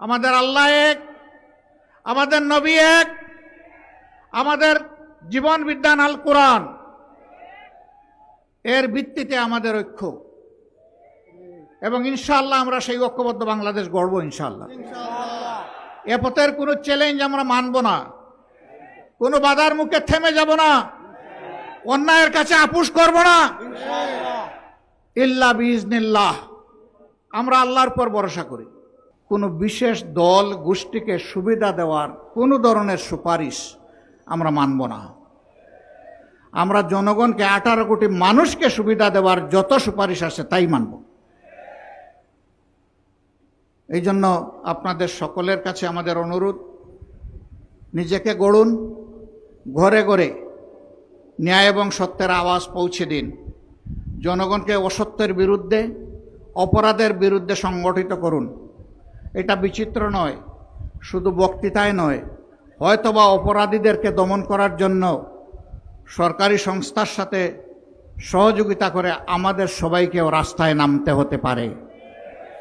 আমাদের আল্লাহ এক, আমাদের নবী এক, আমাদের জীবন বিজ্ঞান আল কোরআন। এর ভিত্তিতে আমাদের ঐক্য। এবং ইনশাআল্লাহ আমরা সেই ঐক্যবদ্ধ বাংলাদেশ গড়ব ইনশাআল্লাহ। এ পথের কোনো চ্যালেঞ্জ আমরা মানব না। কোনো বাধার মুখে থেমে যাব না। অন্যায়ের কাছে আপুস করব না। ইল্লা বিজনিল্লাহ আমরা আল্লাহর পর ভরসা করি। কোনো বিশেষ দল গোষ্ঠীকে সুবিধা দেওয়ার কোনো ধরনের সুপারিশ আমরা মানব না। আমরা জনগণকে আঠারো কোটি মানুষকে সুবিধা দেওয়ার যত সুপারিশ আছে তাই মানব। এই জন্য আপনাদের সকলের কাছে আমাদের অনুরোধ, নিজেকে গড়ুন, ঘরে ঘরে ন্যায় এবং সত্যের আওয়াজ পৌঁছে দিন। জনগণকে অসত্যের বিরুদ্ধে, অপরাধের বিরুদ্ধে সংগঠিত করুন। এটা বিচিত্র নয়, শুধু বক্তৃতায় নয়, হয়তোবা অপরাধীদেরকে দমন করার জন্য সরকারি সংস্থার সাথে সহযোগিতা করে আমাদের সবাইকেও রাস্তায় নামতে হতে পারে।